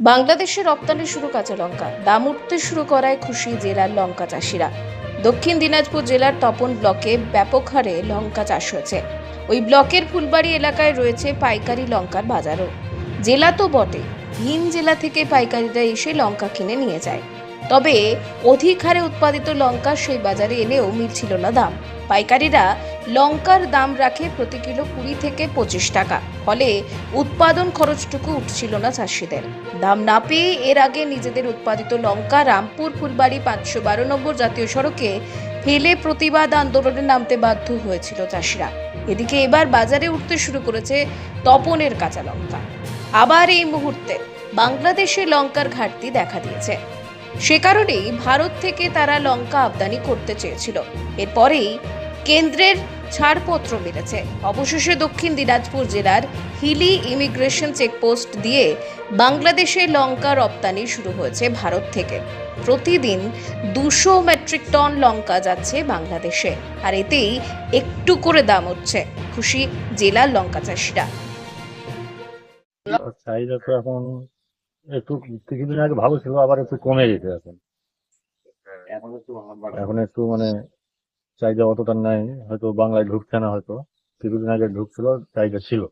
বাংলাদেশে রপ্তানি শুরু কাঁচা লঙ্কা। দাম উঠতে শুরু করায় খুশি জেলার লঙ্কা চাষিরা। দক্ষিণ দিনাজপুর জেলার তপন ব্লকে ব্যাপক হারে লঙ্কা চাষ হয়েছে। ওই ব্লকের ফুলবাড়ি এলাকায় রয়েছে পাইকারি লঙ্কার বাজারও। জেলা তো বটে। ভিন জেলা থেকে পাইকারিরা এসে লঙ্কা কিনে নিয়ে যায়। তবে অধিক হারে উৎপাদিত লঙ্কা সেই বাজারে এলেও মিলছিল না দাম। পাইকারিরা লঙ্কার দাম রাখে প্রতি কিলো কুড়ি থেকে পঁচিশ টাকা, ফলে উৎপাদন খরচটুকু উঠছিল না চাষিদের। দাম না পেয়ে এর আগে নিজেদের উৎপাদিত লঙ্কা রামপুর, ফুলবাড়ি, পাঁচশো বারো নম্বর জাতীয় সড়কে ফেলে প্রতিবাদ আন্দোলনে নামতে বাধ্য হয়েছিল চাষিরা। এদিকে এবার বাজারে উঠতে শুরু করেছে তপনের কাঁচা লঙ্কা। আবার এই মুহূর্তে বাংলাদেশে লঙ্কার ঘাটতি দেখা দিয়েছে। সে কারণেই ভারত থেকে তারা লঙ্কা আমদানি করতে চেয়েছিল। এরপরেই কেন্দ্রের ছাড়পত্র মিলেছে। অবশেষে দক্ষিণ দিনাজপুর জেলার হিলি ইমিগ্রেশন চেকপোস্ট দিয়ে বাংলাদেশে লঙ্কা রপ্তানি শুরু হয়েছে ভারত থেকে। প্রতিদিন দুশো মেট্রিক টন লঙ্কা যাচ্ছে বাংলাদেশে, আর এতেই একটু করে দাম হচ্ছে। খুশি জেলার লঙ্কা চাষিরা। চাহিদা তো এখন একটু কিছুদিন আগে ভালো ছিল আবার একটু কমে গেছে এখন। এখন একটু মানে চাহিদা অতটা নাই হয়তো বাংলায় ঢুকছে না হয়তো। কিছুদিন আগে ঢুকছিল চাহিদা ছিল।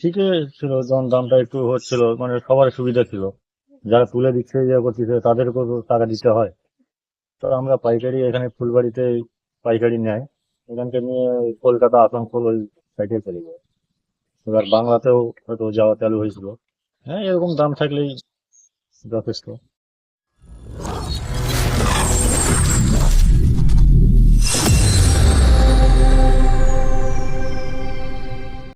ঠিকই ছিল যখন দামটা একটু হচ্ছিল মানে সবার সুবিধা ছিল। যারা তুলে দিচ্ছে ইয়ে করতেছে তাদেরকেও টাকা দিতে হয়। তো আমরা পাইকারি এখানে ফুলবাড়িতে পাইকারি নেয়। এখানকে নিয়ে কলকাতা আসানসোল ওই সাইডে চলে যায়। এবার বাংলাতেও হয়তো যাওয়া চালু হয়েছিল। হ্যাঁ এরকম দাম থাকলেই যথেষ্ট